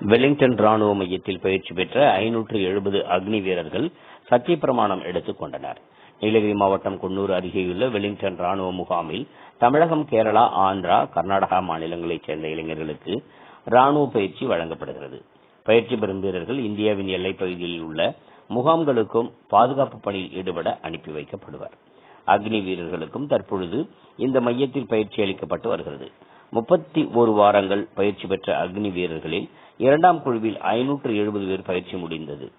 Wellington ராணுவ மையத்தில் பயிற்சி பெற்ற ஐநூற்று எழுபது அக்னி வீரர்கள் சத்தியப்பிரமாணம் எடுத்துக் கொண்டனர். நீலகிரி மாவட்டம் குன்னூர் அருகேயுள்ள வெலிங்டன் ராணுவ முகாமில் தமிழகம் கேரளா ஆந்திரா கர்நாடகா மாநிலங்களைச் சேர்ந்த இளைஞர்களுக்கு ராணுவ பயிற்சி வழங்கப்படுகிறது. பயிற்சி பெறும் வீரர்கள் இந்தியாவின் எல்லைப் பகுதியில் உள்ள முகாம்களுக்கும் பாதுகாப்பு பணியில் ஈடுபட அனுப்பி வைக்கப்படுவர். அக்னி வீரர்களுக்கும் தற்பொழுது இந்த மையத்தில் பயிற்சி அளிக்கப்பட்டு வருகிறது. முப்பத்தி ஒரு வாரங்கள் பயிற்சி பெற்ற அக்னி வீரர்களில் இரண்டாம் குழுவில் ஐநூற்று எழுபது பேர் பயிற்சி முடிந்தது.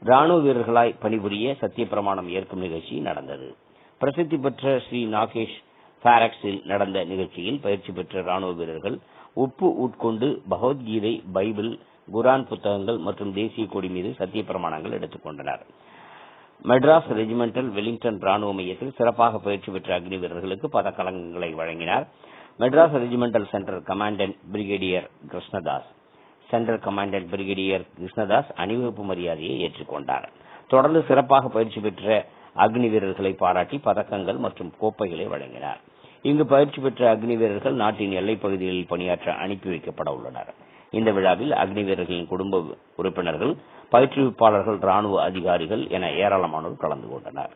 ராணுவ வீரர்களாய் பணிபுரிய சத்திய பிரமாணம் ஏற்கும் நிகழ்ச்சி நடந்தது. பிரசித்தி பெற்ற ஸ்ரீ நாகேஷ் பாரக்ஸில் நடந்த நிகழ்ச்சியில் பயிற்சி பெற்ற ராணுவ வீரர்கள் உப்பு உட்கொண்டு பகவத்கீதை பைபிள் குரான் புத்தகங்கள் மற்றும் தேசிய கொடி மீது சத்திய பிரமாணங்கள் எடுத்துக் கொண்டனர். மெட்ராஸ் ரெஜிமெண்டல் வெலிங்டன் ராணுவ மையத்தில் சிறப்பாக பயிற்சி பெற்ற அக்னி வீரர்களுக்கு பதக்கலங்களை வழங்கினார். Madras regimental centre commandant brigadier Krishnadas central commandant brigadier Krishnadas அணிவகுப்பு மரியாதையை ஏற்றுக்கொண்டார். தொடர்ந்து சிறப்பாக பயிற்சி பெற்ற அக்னி வீரர்களை பாராட்டி பதக்கங்கள் மற்றும் கோப்பைகளை வழங்கினார். இங்கு பயிற்சி பெற்ற அக்னி வீரர்கள் நாட்டின் எல்லைப் பகுதிகளில் பணியாற்ற அனுப்பி வைக்கப்பட உள்ளனர். இந்த விழாவில் அக்னி வீரர்களின் குடும்ப உறுப்பினர்கள் பயிற்றுவிப்பாளர்கள் ராணுவ அதிகாரிகள் என ஏராளமானோர் கலந்து கொண்டனர்.